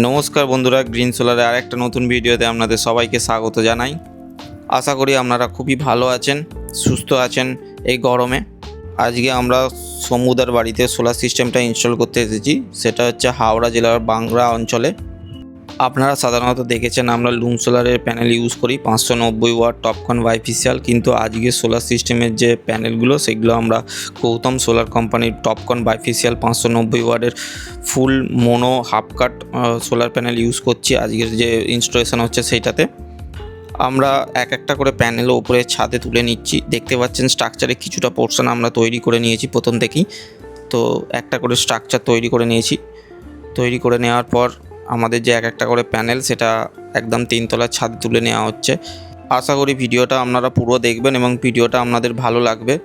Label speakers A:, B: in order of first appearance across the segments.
A: নমস্কার বন্ধুরা, গ্রিন সোলারে আর একটা নতুন ভিডিওতে আপনাদের সবাইকে স্বাগত জানাই। আশা করি আপনারা খুবই ভালো আছেন, সুস্থ আছেন এই গরমে। আজকে আমরা সমুদার বাড়িতে সোলার সিস্টেমটা ইনস্টল করতে এসেছি, সেটা হচ্ছে হাওড়া জেলার বাংলা অঞ্চলে। আপনারা সাধারণত দেখেছেন আমরা লুম সোলারের প্যানেল ইউজ করি, পাঁচশো নব্বই ওয়াট টপকন বাইফিসিয়াল কিন্তু আজকে সোলার সিস্টেমের যে প্যানেলগুলো সেগুলো আমরা গৌতম সোলার কোম্পানির টপকন বাইফিসিয়াল পাঁচশো নব্বই ওয়াটের full mono half cut solar panel use করছি। আজকের যে ইনস্টলেশন হচ্ছে সেইটাতে। আমরা এক একটা করে প্যানেল ওপরে ছাদে তুলে নিচ্ছি। দেখতে পাচ্ছেন স্ট্রাকচারে কিছুটা পোর্শন আমরা তৈরি করে নিয়েছি প্রথম থেকেই। তো একটা করে স্ট্রাকচার তৈরি করে নিয়েছি। তৈরি করে নেওয়ার পর আমাদের যে এক একটা করে প্যানেল সেটা একদম তিনতলার ছাদ তুলে নেওয়া হচ্ছে। আশা করি ভিডিওটা আপনারা পুরো দেখবেন এবং ভিডিওটা আপনাদের ভালো লাগবে।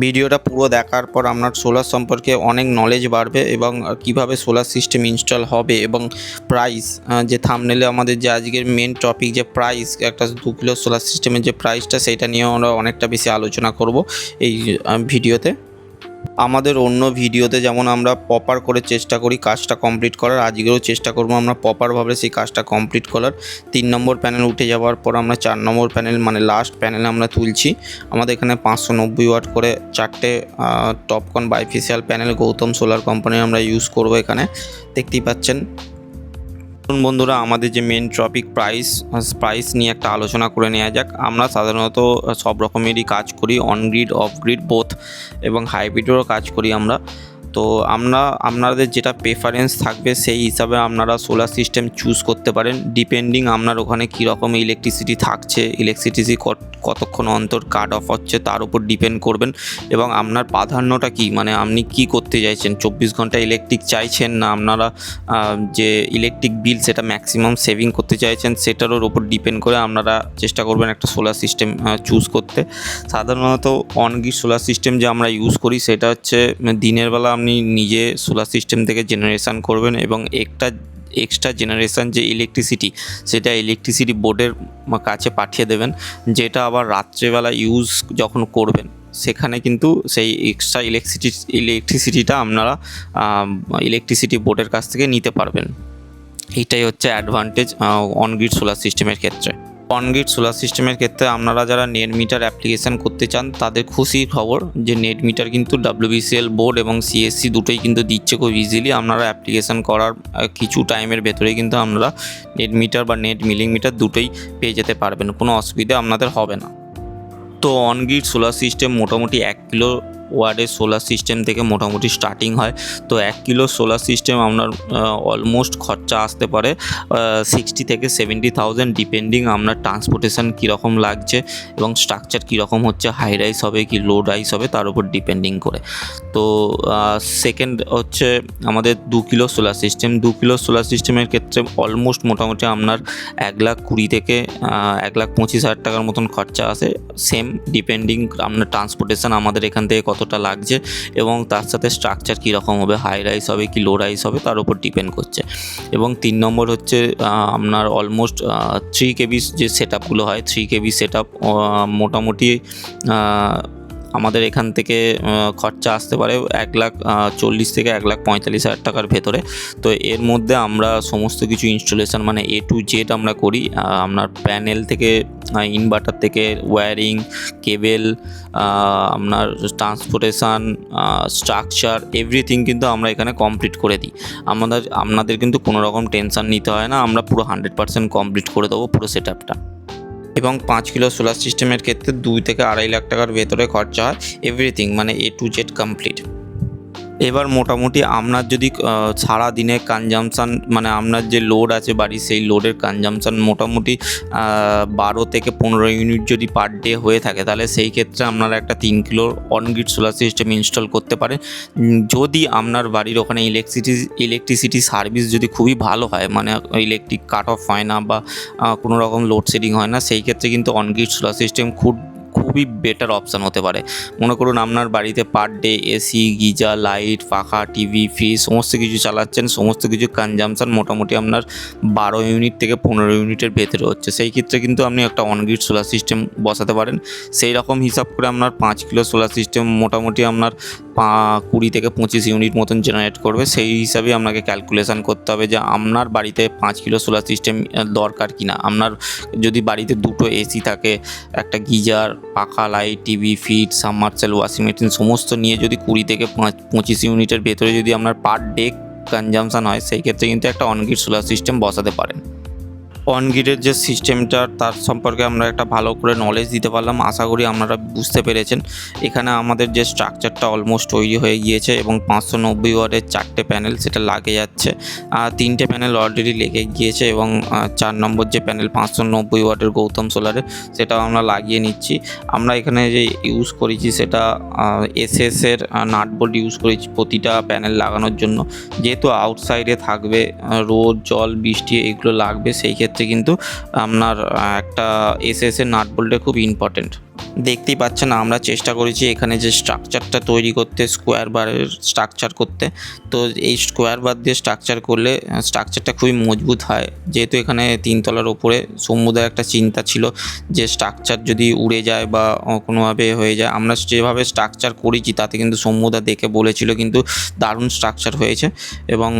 A: ভিডিওটা পুরো দেখার পর আপনার সোলার সম্পর্কে অনেক নলেজ বাড়বে এবং কীভাবে সোলার সিস্টেম ইনস্টল হবে এবং প্রাইস যে থামনেলে আমাদের যে আজকের মেন টপিক যে প্রাইস একটা দু কিলো সোলার সিস্টেমের যে প্রাইসটা সেটা নিয়ে আমরা অনেকটা বেশি আলোচনা করব এই ভিডিওতে। আমাদের অন্য ভিডিওতে যেমন আমরা প্রপার করে চেষ্টা করি কাজটা কমপ্লিট করার, আজকেও চেষ্টা করব আমরা প্রপারভাবে সেই কাজটা কমপ্লিট করার। তিন নম্বর প্যানেল উঠে যাওয়ার পর আমরা চার নম্বর প্যানেল মানে লাস্ট প্যানেল আমরা তুলছি। আমাদের এখানে পাঁচশো নব্বই ওয়াট করে চারটে Topcon bifacial panel Gautam solar company আমরা ইউজ করব এখানে। দেখতেই পাচ্ছেন বন্ধুরা, আমাদের যে মেন টপিক প্রাইস প্রাইস নিয়ে একটা আলোচনা করে নেওয়া যাক। আমরা সাধারণত সব রকমেরই কাজ করি on grid off grid both এবং হাইব্রিডেরও কাজ করি আমরা। তো আমরা, আপনাদের যেটা প্রেফারেন্স থাকবে সেই হিসাবে আপনারা সোলার সিস্টেম চুজ করতে পারেন। ডিপেন্ডিং আপনার ওখানে কীরকম ইলেকট্রিসিটি থাকছে ইলেকট্রিসিটি কতক্ষণ অন্তর কাট অফ হচ্ছে তার উপর ডিপেন্ড করবেন। এবং আপনার প্রাধান্যটা কি? মানে আপনি কি করতে চাইছেন? চব্বিশ ঘণ্টা ইলেকট্রিক চাইছেন না আপনারা যে ইলেকট্রিক বিল সেটা ম্যাক্সিমাম সেভিং করতে চাইছেন সেটার উপর ডিপেন্ড করে আপনারা চেষ্টা করবেন একটা সোলার সিস্টেম চুজ করতে। সাধারণত অনগির সোলার সিস্টেম যে আমরা ইউজ করি সেটা হচ্ছে দিনের বেলা আপনি নিজে সোলার সিস্টেম থেকে জেনারেশান করবেন এবং একটা এক্সট্রা জেনারেশান যে ইলেকট্রিসিটি সেটা ইলেকট্রিসিটি বোর্ডের কাছে পাঠিয়ে দেবেন, যেটা আবার রাত্রেবেলা ইউজ যখন করবেন, সেখানে কিন্তু সেই এক্সট্রা ইলেকট্রিসিটি ইলেকট্রিসিটিটা আপনারা ইলেকট্রিসিটি বোর্ডের কাছ থেকে নিতে পারবেন। এটাই হচ্ছে অ্যাডভান্টেজ অনগ্রিড সোলার সিস্টেমের ক্ষেত্রে। অনগ্রিড সোলার সিস্টেমের ক্ষেত্রে আপনারা যারা নেট মিটার অ্যাপ্লিকেশান করতে চান, তাদের খুশির খবর যে নেট মিটার কিন্তু ডাব্লিউবিসিএল বোর্ড এবং সিএসসি দুটোই কিন্তু দিচ্ছে খুব ইজিলি আপনারা অ্যাপ্লিকেশান করার কিছু টাইমের ভেতরেই কিন্তু আপনারা নেট মিটার বা নেট মিলিং মিটার দুটোই পেয়ে যেতে পারবেন। কোনো অসুবিধা আপনাদের হবে না। তো অনগ্রিড সোলার সিস্টেম মোটামুটি এক কিলো ওয়ার্ডের সোলার সিস্টেম থেকে মোটামুটি স্টার্টিং হয়। তো এক কিলো সোলার সিস্টেম আপনার অলমোস্ট খরচা আসতে পারে সিক্সটি থেকে সেভেন্টি থাউজেন্ড ডিপেন্ডিং আপনার ট্রান্সপোর্টেশন কীরকম লাগছে এবং স্ট্রাকচার কীরকম হচ্ছে হাই রাইস হবে কি লো রাইস হবে তার উপর ডিপেন্ডিং করে। তো সেকেন্ড হচ্ছে আমাদের দু কিলো সোলার সিস্টেম দু কিলো সোলার সিস্টেমের ক্ষেত্রে অলমোস্ট মোটামুটি আপনার এক লাখ কুড়ি থেকে এক লাখ পঁচিশ হাজার টাকার মতন খরচা আসে। সেম ডিপেন্ডিং আপনার ট্রান্সপোর্টেশন আমাদের এখান থেকে কতটা লাগছে এবং তার সাথে স্ট্রাকচার কীরকম হবে হাই রাইস হবে কি লো রাইস হবে তার উপর ডিপেন্ড করছে। এবং তিন নম্বর হচ্ছে আপনার অলমোস্ট থ্রি কেবি যে সেট আপগুলো হয় থ্রি কেবি সেট আপ মোটামুটি আমাদের এখান থেকে খরচা আসতে পারে এক লাখ চল্লিশ থেকে এক লাখ পঁয়তাল্লিশ হাজার টাকার ভেতরে। তো এর মধ্যে আমরা সমস্ত কিছু ইনস্টলেশন মানে এ টু জেড আমরা করি। আপনার প্যানেল থেকে ইনভার্টার থেকে ওয়্যারিং কেবেল আপনার ট্রান্সপোর্টেশন স্ট্রাকচার এভরিথিং কিন্তু আমরা এখানে কমপ্লিট করে দিই। আমাদের, আপনাদের কিন্তু কোনো রকম টেনশন নিতে হয় না। আমরা পুরো হান্ড্রেড পার্সেন্ট কমপ্লিট করে দেবো পুরো সেট আপটা এবং পাঁচ কিলো সোলার সিস্টেমের ক্ষেত্রে দুই থেকে আড়াই লাখ টাকার ভেতরে খরচা হয় এভরিথিং মানে এ টু জেড কমপ্লিট এবার মোটামুটি আপনার যদি সারা দিনে কনজামশান মানে আপনার যে লোড আছে বাড়ির, সেই লোডের কনজামশান মোটামুটি বারো থেকে পনেরো ইউনিট যদি পার ডে হয়ে থাকে, তাহলে সেই ক্ষেত্রে আপনারা একটা তিন kilo on grid solar system install করতে পারেন। যদি আপনার বাড়ির ওখানে ইলেকট্রিসিটি ইলেকট্রিসিটি সার্ভিস যদি খুবই ভালো হয় মানে ইলেকট্রিক কাট অফ হয় না বা কোনো রকম লোডশেডিং হয় না, সেই ক্ষেত্রে কিন্তু অনগ্রিড সোলার সিস্টেম খুব খুবই বেটার অপশান হতে পারে। মনে করুন আপনার বাড়িতে per day AC geyser light পাখা টিভি ফ্রিজ সমস্ত কিছু চালাচ্ছেন, সমস্ত কিছু কনজামশান মোটামুটি আপনার বারো ইউনিট থেকে পনেরো ইউনিটের ভেতরে হচ্ছে। সেই ক্ষেত্রে কিন্তু আপনি একটা অনগ্রিড সোলার সিস্টেম বসাতে পারেন। সেই রকম হিসাব করে আপনার পাঁচ কিলো সোলার সিস্টেম মোটামুটি আপনার কুড়ি থেকে পঁচিশ ইউনিট মতন জেনারেট করবে। সেই হিসাবে আপনাকে ক্যালকুলেশন করতে হবে যে আপনার বাড়িতে পাঁচ কিলো সোলার সিস্টেম দরকার কি না আপনার যদি বাড়িতে দুটো এসি থাকে, একটা গিজার পাখা light TV fit submersible washing machine সমস্ত নিয়ে যদি কুড়ি থেকে পাঁচ, পঁচিশ ইউনিটের ভেতরে যদি আপনার পার ডে কনজামশন হয়, সেই ক্ষেত্রে কিন্তু একটা অনগ্রিড সোলার সিস্টেম বসাতে পারেন। অনগ্রিডের যে সিস্টেমটা তার সম্পর্কে আমরা একটা ভালো করে নলেজ দিতে পারলাম। আশা করি আপনারা বুঝতে পেরেছেন। এখানে আমাদের যে স্ট্রাকচারটা অলমোস্ট তৈরি হয়ে গিয়েছে এবং পাঁচশো নব্বই ওয়ার্ডের চারটে প্যানেল সেটা লাগে যাচ্ছে। আর তিনটে প্যানেল অলরেডি লেগে গিয়েছে এবং চার নম্বর যে প্যানেল পাঁচশো নব্বই ওয়ার্ডের গৌতম সোলারে সেটাও আমরা লাগিয়ে নিচ্ছি। আমরা এখানে যে ইউজ করেছি সেটা এসএস এর নাট বোল্ট ইউজ করেছি প্রতিটা প্যানেল লাগানোর জন্য। যেহেতু আউটসাইডে থাকবে রোদ, জল, বৃষ্টি এগুলো লাগবে, সেই ক্ষেত্রে কিন্তু আপনার একটা একটা এসএস এর নাট বোল্টে খুব ইম্পর্টেন্ট দেখতেই পাচ্ছেন, আমরা চেষ্টা করেছি এখানে যে স্ট্রাকচারটা তৈরি করতে স্কোয়ার বারের স্ট্রাকচার করতে। তো এই স্কোয়ার বার দিয়ে স্ট্রাকচার করলে স্ট্রাকচারটা খুবই মজবুত হয়। যেহেতু এখানে তিনতলার ওপরে সমুদায় একটা চিন্তা ছিল যে স্ট্রাকচার যদি উড়ে যায় বা কোনোভাবে হয়ে যায়, আমরা যেভাবে স্ট্রাকচার করেছি তাতে কিন্তু সমুদা দেখে বলেছিল, কিন্তু দারুণ স্ট্রাকচার হয়েছে এবং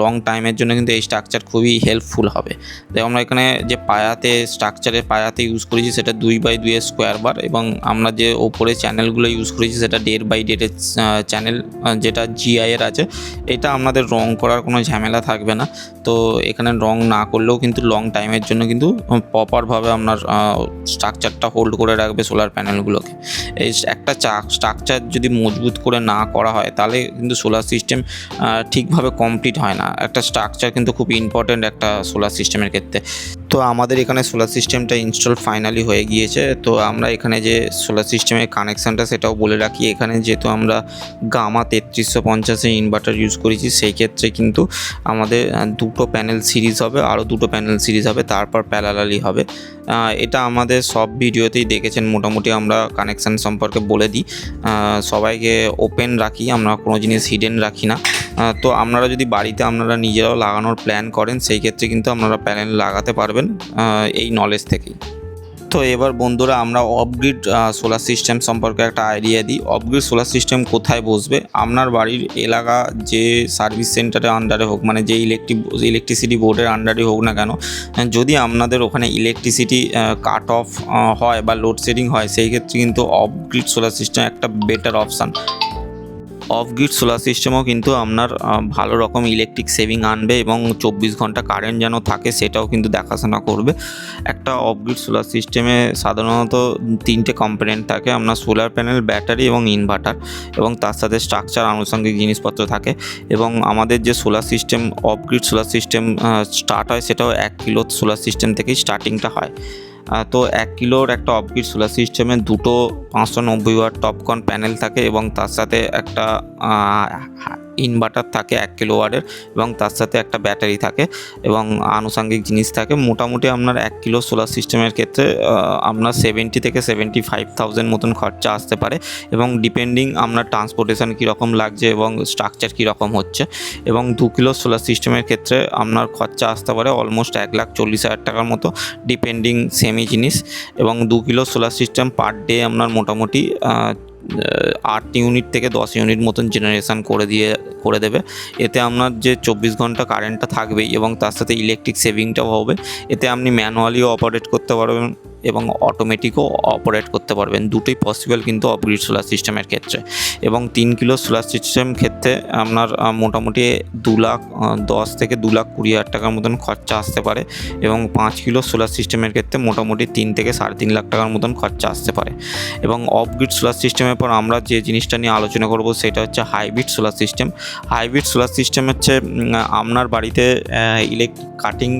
A: লং টাইমের জন্য কিন্তু এই স্ট্রাকচার খুবই হেল্পফুল হবে। তাই আমরা এখানে যে পায়াতে স্ট্রাকচারের পায়াতে ইউজ করেছি, সেটা দুই বাই দুইয়ের স্কোয়ার বার এবং আমরা যে ওপরে চ্যানেলগুলো ইউজ করেছি, সেটা ডেট বাই ডেটের চ্যানেল যেটা জিআইয়ের আছে, এটা আপনাদের রং করার কোনো ঝামেলা থাকবে না। তো এখানে রং না করলেও কিন্তু লং টাইমের জন্য কিন্তু প্রপারভাবে আপনার স্ট্রাকচারটা হোল্ড করে রাখবে সোলার প্যানেলগুলোকে এই একটা স্ট্রাকচার যদি মজবুত করে না করা হয়, তাহলে কিন্তু সোলার সিস্টেম ঠিকভাবে কমপ্লিট হয় না। একটা স্ট্রাকচার কিন্তু খুব ইম্পর্ট্যান্ট একটা সোলার সিস্টেমের ক্ষেত্রে। তো আমাদের এখানে সোলার সিস্টেমটা ইনস্টল ফাইনালি হয়ে গিয়েছে। তো আমরা এখানে যে সোলার সিস্টেমের কানেকশানটা সেটাও বলে রাখি। এখানে যেহেতু আমরা গামা তেত্রিশশো পঞ্চাশে ইনভার্টার ইউজ করেছি, সেই ক্ষেত্রে কিন্তু আমাদের দুটো প্যানেল সিরিজ হবে, আরও দুটো প্যানেল সিরিজ হবে, তারপর প্যারালালি হবে। এটা আমাদের সব ভিডিওতেই দেখেছেন, মোটামুটি আমরা কানেকশান সম্পর্কে বলে দিই। সবাইকে ওপেন রাখি, আমরা কোনো জিনিস হিডেন রাখি না। তো আপনারা যদি বাড়িতে আপনারা নিজেরাও লাগানোর প্ল্যান করেন, সেই ক্ষেত্রে কিন্তু আপনারা প্যানেল লাগাতে পারবেন এই নলেজ থেকেই। তো এবার বন্ধুরা আমরা অফগ্রিড সোলার সিস্টেম সম্পর্কে একটা আইডিয়া দিই। অফগ্রিড সোলার সিস্টেম কোথায় বসবে? আপনার বাড়ির এলাকা যে সার্ভিস সেন্টারের আন্ডারে হোক মানে যে ইলেকট্রিক ইলেকট্রিসিটি বোর্ডের আন্ডারে হোক না কেন যদি আপনাদের ওখানে ইলেকট্রিসিটি কাট অফ হয় বা লোডশেডিং হয়, সেই ক্ষেত্রে কিন্তু অফগ্রিড সোলার সিস্টেম একটা better option off grid solar সিস্টেমও কিন্তু আপনার ভালো রকম ইলেকট্রিক সেভিং আনবে এবং চব্বিশ ঘণ্টা কারেন্ট যেন থাকে সেটাও কিন্তু দেখাশোনা করবে। একটা অফ গ্রিড সোলার সিস্টেমে সাধারণত তিনটে কম্পোনেন্ট থাকে, আপনার সোলার প্যানেল ব্যাটারি এবং ইনভার্টার এবং তার সাথে স্ট্রাকচার আনুষঙ্গিক জিনিসপত্র থাকে এবং আমাদের যে solar system off grid solar system start হয় সেটাও এক কিলো সোলার সিস্টেম থেকেই স্টার্টিংটা হয়। তো এক কিলোর একটা অফগ্রিড সোলার সিস্টেমে দুটো পাঁচশো নব্বই ওয়াট টপকন প্যানেল থাকে এবং তার সাথে একটা ইনভার্টার থাকে এক কিলো ওয়াটের এবং তার সাথে একটা ব্যাটারি থাকে এবং আনুষঙ্গিক জিনিস থাকে। মোটামুটি আপনার এক কিলো সোলার সিস্টেমের ক্ষেত্রে আপনার সেভেন্টি থেকে সেভেন্টি ফাইভ থাউজেন্ড মতন খরচা আসতে পারে এবং ডিপেন্ডিং আপনার ট্রান্সপোর্টেশন কীরকম লাগছে এবং স্ট্রাকচার কীরকম হচ্ছে এবং দু কিলো সোলার সিস্টেমের ক্ষেত্রে আপনার খরচা আসতে পারে অলমোস্ট এক লাখ চল্লিশ হাজার টাকার মতো ডিপেন্ডিং সেমি জিনিস এবং দু kilo solar system per day আপনার মোটামুটি আট ইউনিট থেকে দশ ইউনিট মতন জেনারেশান করে দিয়ে, করে দেবে। এতে আপনার যে চব্বিশ ঘণ্টা কারেন্টটা থাকবেই এবং তার সাথে ইলেকট্রিক সেভিংটাও হবে। এতে আপনি ম্যানুয়ালিও অপারেট করতে পারবেন। এবং অটোমেটিকও অপারেট করতে পারবেন। দুটোই পসিবল কিন্তু অপগ্রিড সোলার সিস্টেমের ক্ষেত্রে। এবং তিন কিলো সোলার সিস্টেম ক্ষেত্রে আপনার মোটামুটি দু লাখ দশ থেকে দু লাখ কুড়ি হাজার টাকার মতন খরচা আসতে পারে এবং পাঁচ কিলো সোলার সিস্টেমের ক্ষেত্রে মোটামুটি তিন থেকে সাড়ে তিন লাখ টাকার মতন খরচা আসতে পারে। এবং অফগ্রিড সোলার সিস্টেমের পর আমরা যে জিনিসটা নিয়ে আলোচনা করব সেটা হচ্ছে hybrid solar system hybrid solar system হচ্ছে আপনার বাড়িতে ইলেকট্রিক কাটিং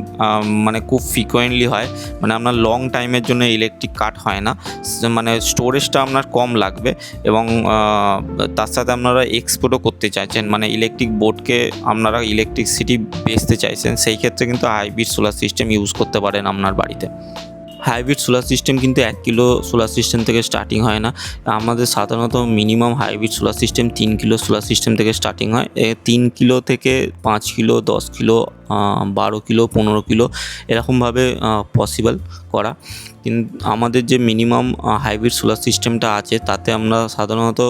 A: মানে খুব ফ্রিকোয়েন্টলি হয়। মানে আপনার লং টাইমের জন্য ইলেকট্রিক কাট হয় না। মানে স্টোরেজটা আপনার কম লাগবে এবং তার সাথে আপনারা এক্সপোর্টও করতে চাইছেন। মানে ইলেকট্রিক বোর্ডকে আপনারা ইলেকট্রিসিটি বেচতে চাইছেন, সেই ক্ষেত্রে কিন্তু হাইব্রিড সোলার সিস্টেম ইউজ করতে পারেন আপনার বাড়িতে। হাইব্রিড সোলার সিস্টেম কিন্তু এক কিলো সোলার সিস্টেম থেকে স্টার্টিং হয় না। আমাদের সাধারণত মিনিমাম হাইব্রিড সোলার সিস্টেম তিন কিলো সোলার সিস্টেম থেকে স্টার্টিং হয়। তিন কিলো থেকে পাঁচ কিলো দশ কিলো বারো কিলো, পনেরো কিলো এরকমভাবে পসিবল করা। কিন্তু আমাদের যে মিনিমাম হাইব্রিড সোলার সিস্টেমটা আছে, তাতে আমরা সাধারণত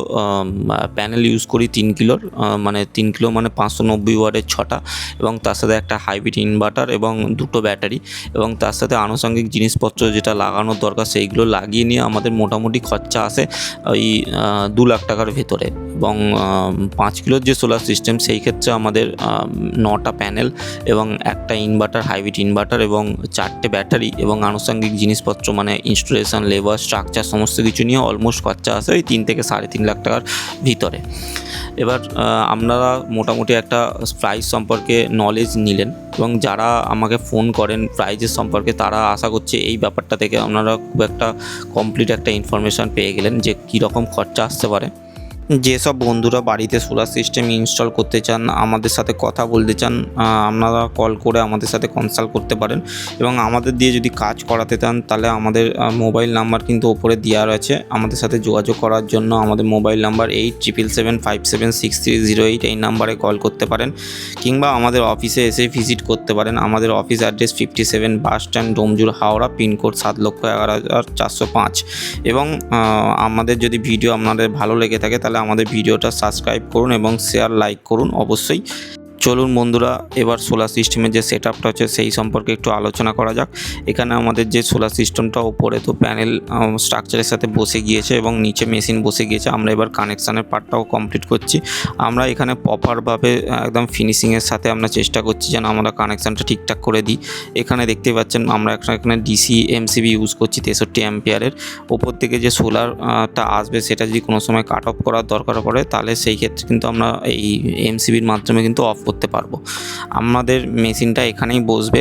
A: প্যানেল ইউজ করি তিন কিলোর মানে তিন কিলো মানে পাঁচশো নব্বই ওয়ার্ডের ছটা এবং তার সাথে একটা হাইব্রিড ইনভার্টার এবং দুটো ব্যাটারি এবং তার সাথে আনুষঙ্গিক জিনিসপত্র যেটা লাগানোর দরকার, সেইগুলো লাগিয়ে নিয়ে আমাদের মোটামুটি খরচা আসে ওই দু লাখ টাকার ভেতরে। এবং পাঁচ কিলোর যে সোলার সিস্টেম সেই ক্ষেত্রে আমাদের নটা প্যানেল এবং একটা ইনভার্টার হাইব্রিড ইনভার্টার এবং চারটে ব্যাটারি এবং আনুষঙ্গিক জিনিসপত্র মানে ইনস্টলেশন লেবার স্ট্রাকচার সমস্ত কিছু নিয়ে অলমোস্ট খরচা আসে ওই তিন থেকে সাড়ে তিন লাখ টাকার ভিতরে। এবার আপনারা মোটামুটি একটা প্রাইস সম্পর্কে নলেজ নিলেন এবং যারা আমাকে ফোন করেন প্রাইজের সম্পর্কে, তারা আশা করছে এই ব্যাপারটা থেকে আপনারা খুব একটা কমপ্লিট একটা ইনফরমেশান পেয়ে গেলেন যে কীরকম খরচা আসতে পারে। যেসব বন্ধুরা বাড়িতে সোলার সিস্টেম ইনস্টল করতে চান, আমাদের সাথে কথা বলতে চান আপনারা কল করে আমাদের সাথে কনসাল্ট করতে পারেন এবং আমাদের দিয়ে যদি কাজ করাতে চান, তাহলে আমাদের মোবাইল নাম্বার কিন্তু ওপরে দেওয়া রয়েছে। আমাদের সাথে যোগাযোগ করার জন্য আমাদের mobile number eight triple seven five seven six three zero eight এই নাম্বারে কল করতে পারেন কিংবা আমাদের অফিসে এসে ভিজিট করতে পারেন। আমাদের office address fifty seven bus stand Domjur Howrah pin code সাত লক্ষ এগারো হাজার চারশো পাঁচ এবং আমাদের যদি ভিডিও আপনাদের ভালো লেগে থাকে, তাহলে আমাদের ভিডিওটা সাবস্ক্রাইব করুন এবং শেয়ার লাইক করুন। অবশ্যই চলুন বন্ধুরা, এবার সোলার সিস্টেমের যে সেট আপটা হচ্ছে সেই সম্পর্কে একটু আলোচনা করা যাক। এখানে আমাদের যে সোলার সিস্টেমটা ওপরে তো প্যানেল স্ট্রাকচারের সাথে বসে গিয়েছে এবং নিচে মেশিন বসে গিয়েছে। আমরা এবার কানেকশানের পার্টটাও কমপ্লিট করছি। আমরা এখানে প্রপারভাবে একদম ফিনিশিংয়ের সাথে আমরা চেষ্টা করছি যেন আমরা কানেকশানটা ঠিকঠাক করে দিই। এখানে দেখতে পাচ্ছেন, আমরা একটা এখানে ডিসি এমসিবি ইউজ করছি তেষট্টি অ্যাম্পিয়ারের ওপর থেকে যে সোলারটা আসবে সেটা যদি কোনো সময় কাট অফ করার দরকার পড়ে, তাহলে সেই ক্ষেত্রে কিন্তু আমরা এই এমসিবির মাধ্যমে কিন্তু অফ করতে পারব। আমাদের মেশিনটা এখানেই বসবে।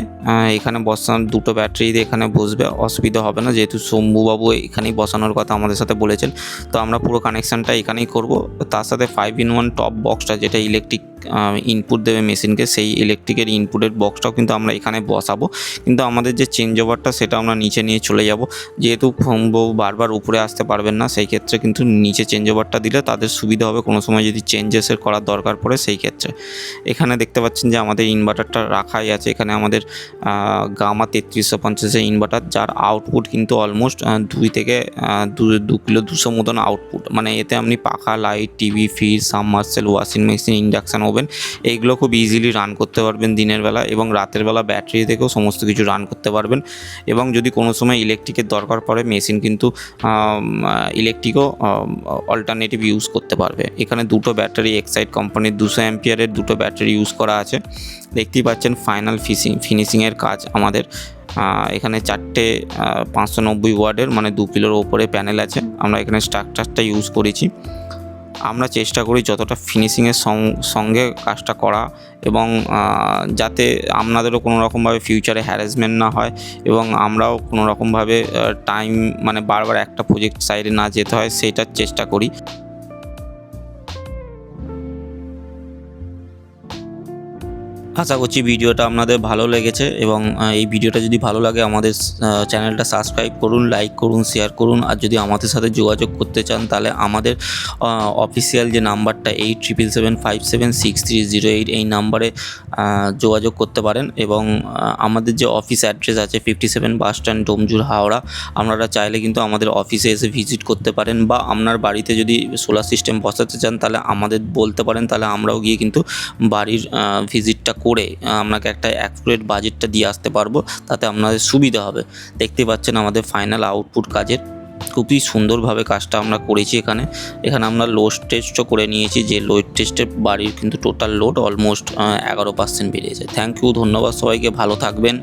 A: এখানে বসানোর দুটো ব্যাটারি এখানে বসবে, অসুবিধা হবে না। যেহেতু শম্ভুবাবু এখানেই বসানোর কথা আমাদের সাথে বলেছেন, তো আমরা পুরো কানেকশানটা এখানেই করব। তার সাথে ফাইভ ইন ওয়ান টপ বক্সটা যেটা ইলেকট্রিক ইনপুট দেবে মেশিনকে সেই ইলেকট্রিকের ইনপুটের বক্সটাও কিন্তু আমরা এখানে বসাবো। কিন্তু আমাদের যে চেঞ্জ ওভারটা সেটা আমরা নিচে নিয়ে চলে যাব। যেহেতু বউ বারবার উপরে আসতে পারবেন না, সেই ক্ষেত্রে কিন্তু নিচে চেঞ্জ ওভারটা দিলে তাদের সুবিধা হবে। কোনো সময় যদি চেঞ্জেসের করার দরকার পড়ে, সেই ক্ষেত্রে। এখানে দেখতে পাচ্ছেন যে আমাদের ইনভার্টারটা রাখাই আছে। এখানে আমাদের গামা তেত্রিশশো পঞ্চাশের ইনভার্টার যার আউটপুট কিন্তু অলমোস্ট দুই থেকে দু কিলো দুশো মতন আউটপুট মানে এতে আপনি পাখা light TV fridge submersible washing machine induction oven এইগুলো খুব ইজিলি রান করতে পারবেন দিনের বেলা এবং রাতের বেলা ব্যাটারি থেকেও সমস্ত কিছু রান করতে পারবেন। এবং যদি কোনো সময় ইলেকট্রিকের দরকার পড়ে মেশিন কিন্তু ইলেকট্রিকও অল্টারনেটিভ ইউজ করতে পারবে। এখানে দুটো ব্যাটারি এক্সাইড কোম্পানির দুশো অ্যাম্পিয়ারের দুটো ব্যাটারি ইউজ করা আছে। দেখতেই পাচ্ছেন ফাইনাল ফিসিং ফিনিশিংয়ের কাজ আমাদের এখানে চারটে পাঁচশো নব্বই ওয়ার্ডের মানে দু কিলোর ওপরে প্যানেল আছে। আমরা এখানে স্ট্রাকচারটা ইউজ করেছি। আমরা চেষ্টা করি যতটা ফিনিশিংয়ের সঙ্গে কাজটা করা এবং যাতে আপনাদেরও কোনো রকমভাবে ফিউচারে হ্যারাসমেন্ট না হয় এবং আমরাও কোনো রকমভাবে টাইম মানে বারবার একটা প্রজেক্ট সাইডে না যেতে হয়, সেটার চেষ্টা করি। আশা করছি ভিডিওটা আপনাদের ভালো লেগেছে এবং এই ভিডিওটা যদি ভালো লাগে আমাদের চ্যানেলটা সাবস্ক্রাইব করুন, লাইক করুন, শেয়ার করুন আর যদি আমাদের সাথে যোগাযোগ করতে চান তাহলে আমাদের অফিসিয়াল যে নাম্বারটা eight triple seven five seven six three zero eight এই নাম্বারে যোগাযোগ করতে পারেন এবং আমাদের যে অফিস অ্যাড্রেস আছে fifty seven bus stand Domjur Howrah, আপনারা চাইলে কিন্তু আমাদের অফিসে এসে ভিজিট করতে পারেন বা আপনার বাড়িতে যদি সোলার সিস্টেম বসাতে চান তাহলে আমাদের বলতে পারেন, তাহলে আমরাও গিয়ে কিন্তু বাড়ির ভিজিটটা করে আপনাকে একটা অ্যাকুরেট বাজেটটা দিয়ে আসতে পারব, তাতে আপনাদের সুবিধা হবে। দেখতে পাচ্ছেন আমাদের ফাইনাল আউটপুট কাজের। খুবই সুন্দরভাবে কাজটা আমরা করেছি এখানে। এখানে আমরা লোড টেস্টও করে নিয়েছি, যে লোড টেস্টের বাড়ির কিন্তু টোটাল লোড অলমোস্ট এগারো পার্সেন্ট বেড়েছে থ্যাংক ইউ ধন্যবাদ সবাইকে, ভালো থাকবেন।